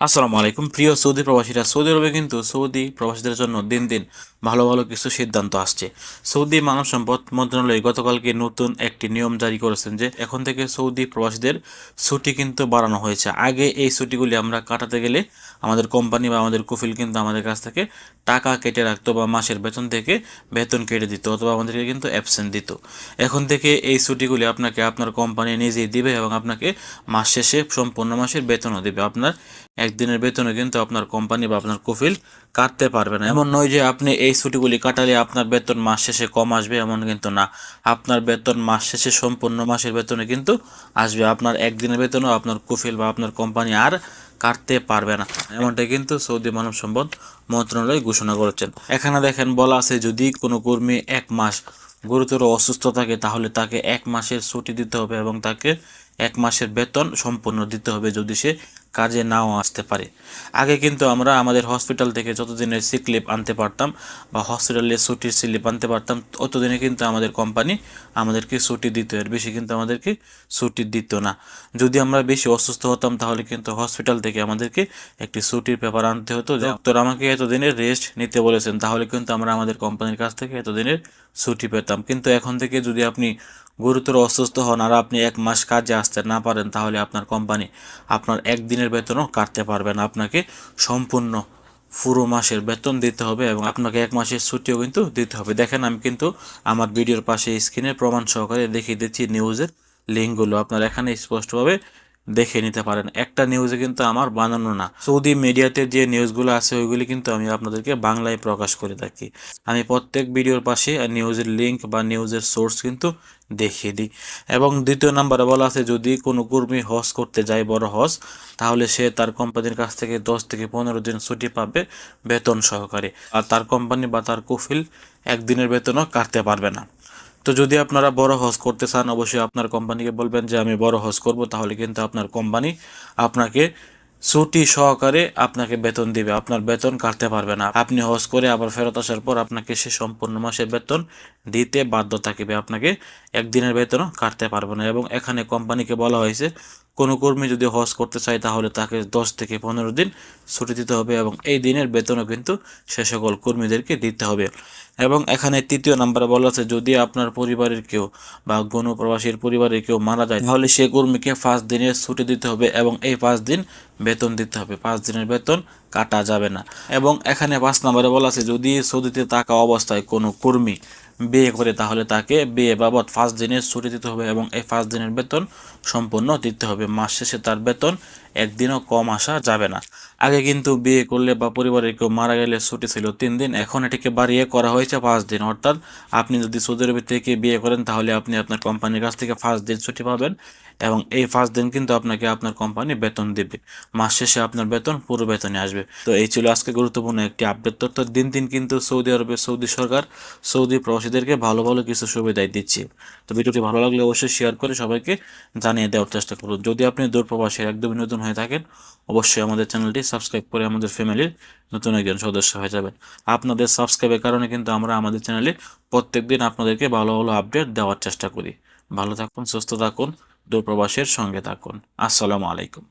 আসসালামু আলাইকুম। প্রিয় সৌদি প্রবাসীরা, সৌদি আরবে কিন্তু সৌদি প্রবাসীদের জন্য দিন দিন ভালো ভালো কিছু সিদ্ধান্ত আসছে। সৌদি মানব সম্পদ মন্ত্রণালয় গতকালকে নতুন একটি নিয়ম জারি করেছেন যে, এখন থেকে সৌদি প্রবাসীদের ছুটি কিন্তু বাড়ানো হয়েছে। আগে এই ছুটিগুলি আমরা কাটাতে গেলে আমাদের কোম্পানি বা আমাদের কুফিল কিন্তু আমাদের কাছ থেকে টাকা কেটে রাখতো বা মাসের বেতন থেকে বেতন কেটে দিত অথবা আমাদেরকে কিন্তু অ্যাবসেন্ট দিত। এখন থেকে এই ছুটিগুলি আপনাকে আপনার কোম্পানি নিজেই দিবে এবং আপনাকে মাস শেষে সম্পূর্ণ মাসের বেতনও দেবে। আপনার একদিনের বেতনে কিন্তু আপনার কোম্পানি বা আপনার কফিল কাটতে পারবে না। এমন নয় যে আপনি এই ছুটিগুলি কাটালে আপনার বেতন মাস শেষে কম আসবে, এমন কিন্তু না। আপনার বেতন মাস শেষে সম্পূর্ণ মাসের বেতনে কিন্তু আসবে। আপনার একদিনের বেতনও আপনার কফিল বা আপনার কোম্পানি আর কাটতে পারবে না। এমনটা কিন্তু সৌদি মানব সম্পদ মন্ত্রণালয় ঘোষণা করেছেন। এখানে দেখেন, বলা আছে যদি কোনো কর্মী এক মাস গুরুতর অসুস্থ থাকে, তাহলে তাকে এক মাসের ছুটি দিতে হবে এবং তাকে এক মাসের বেতন সম্পূর্ণ দিতে হবে। যদি সে কাজে নাও আসতে পারে। আগে কিন্তু আমরা আমাদের হসপিটাল থেকে যতদিনের সিকলিপ আনতে পারতাম বা হসপিটালে ছুটির স্লিপ আনতে পারতাম, ততদিনে কিন্তু আমাদের কোম্পানি আমাদেরকে ছুটি দিত। এর বেশি কিন্তু আমাদেরকে ছুটি দিত না। যদি আমরা বেশি অসুস্থ হতাম, তাহলে কিন্তু হসপিটাল থেকে আমাদেরকে একটি ছুটির পেপার আনতে হতো। ডক্টর আমাকে এতদিনের রেস্ট নিতে বলেছেন, তাহলে কিন্তু আমরা আমাদের কোম্পানির কাছ থেকে এতদিনের ছুটি পেতাম। কিন্তু এখন থেকে যদি আপনি গুরুতর অসুস্থ হন আর আপনি এক মাস কাজে আসতে না পারেন, তাহলে আপনার কোম্পানি আপনার একদিনের বেতনও কাটতে পারবে না। আপনাকে সম্পূর্ণ পুরো মাসের বেতন দিতে হবে এবং আপনাকে এক মাসের ছুটিও কিন্তু দিতে হবে। দেখেন, আমি কিন্তু আমার ভিডিওর পাশে স্ক্রিনে প্রমাণ সহকারে দেখিয়ে দিচ্ছি নিউজের লিঙ্কগুলো। আপনার এখানে স্পষ্টভাবে দেখে নিতে পারেন। একটা নিউজে কিন্তু আমার বানানো না। সৌদি মিডিয়াতে যে নিউজগুলো আছে, ওইগুলি কিন্তু আমি আপনাদেরকে বাংলায় প্রকাশ করে থাকি। আমি প্রত্যেক ভিডিওর পাশে নিউজের লিঙ্ক বা নিউজের সোর্স কিন্তু দেখিয়ে দিই। এবং দ্বিতীয় নাম্বারে বলা আছে, যদি কোনো কর্মী হজ করতে যায়, বড় হজ, তাহলে সে তার কোম্পানির কাছ থেকে দশ থেকে পনেরো দিন ছুটি পাবে বেতন সহকারে। আর তার কোম্পানি বা তার কুফিল একদিনের বেতনও কাটতে পারবে না। তো যদি আপনারা বড় হজ করতে চান, অবশ্যই আপনার কোম্পানিকে বলবেন যে, আমি বড় হজ করব। তাহলে কিন্তু আপনার কোম্পানি আপনাকে ছুটি সহকারে আপনাকে বেতন দিবে। আপনার বেতন কাটতে পারবে না। আপনি হজ করে আবার ফেরত আসার পর আপনাকে সে সম্পূর্ণ মাসের বেতন দিতে বাধ্য থাকবে। আপনাকে একদিনের বেতনও কাটতে পারবে না। এবং এখানে কোম্পানিকে বলা হয়েছে, কোনো কর্মী যদি হজ করতে চায়, তাহলে তাকে দশ থেকে পনেরো দিন ছুটি দিতে হবে এবং এই দিনের বেতনও কিন্তু সে সকল কর্মীদেরকে দিতে হবে। এবং এখানে তৃতীয় নাম্বারে বলা আছে, যদি আপনার পরিবারের কেউ বা গণপ্রবাসীর পরিবারের কেউ মারা যায়, তাহলে সে কর্মীকে পাঁচ দিনের ছুটি দিতে হবে এবং এই পাঁচ দিন বেতন দিতে হবে। পাঁচ দিনের বেতন কাটা যাবে না। এবং এখানে পাঁচ নম্বরে বলা আছে, যদি সৌদিতে থাকা অবস্থায় কোনো কর্মী বিয়ে করে, তাহলে তাকে বিয়ে বাবদ পাঁচ দিনের ছুটি দিতে হবে এবং এই পাঁচ দিনের বেতন সম্পূর্ণ দিতে হবে। মাস শেষে তার বেতন একদিনও কম আসা যাবে না। আগে কিন্তু বিয়ে করলে বা পরিবারের কেউ মারা গেলে ছুটি ছিল তিন দিন, এখন এটিকে বাড়িয়ে করা হয়েছে পাঁচ দিন। অর্থাৎ আপনি যদি সৌদি আরবের থেকে বিয়ে করেন, তাহলে আপনি আপনার কোম্পানির কাছ থেকে পাঁচ দিন ছুটি পাবেন এবং এই ফার্স্ট দিন কিন্তু আপনাকে আপনার কোম্পানি বেতন দেবে। মাস শেষে আপনার বেতন পুরো বেতনে আসবে। তো এই ছিল আজকে গুরুত্বপূর্ণ একটি আপডেট তথ্য দিন দিন কিন্তু সৌদি আরবে সৌদি সরকার সৌদি প্রবাসীদেরকে ভালো ভালো কিছু সুবিধাই দিচ্ছে। তো ভিডিওটি ভালো লাগলে অবশ্যই শেয়ার করে সবাইকে জানিয়ে দেওয়ার চেষ্টা করুন। যদি আপনি দূর প্রবাসীর একদমই নতুন হয়ে থাকেন, অবশ্যই আমাদের চ্যানেলটি সাবস্ক্রাইব করে আমাদের ফ্যামিলির নতুন একজন সদস্য হয়ে যাবেন। আপনাদের সাবস্ক্রাইবের কারণে কিন্তু আমরা আমাদের চ্যানেলে প্রত্যেক দিন আপনাদেরকে ভালো ভালো আপডেট দেওয়ার চেষ্টা করি। ভালো থাকুন, সুস্থ থাকুন, দূরপ্রবাসের সঙ্গে থাকুন। আসসালামু আলাইকুম।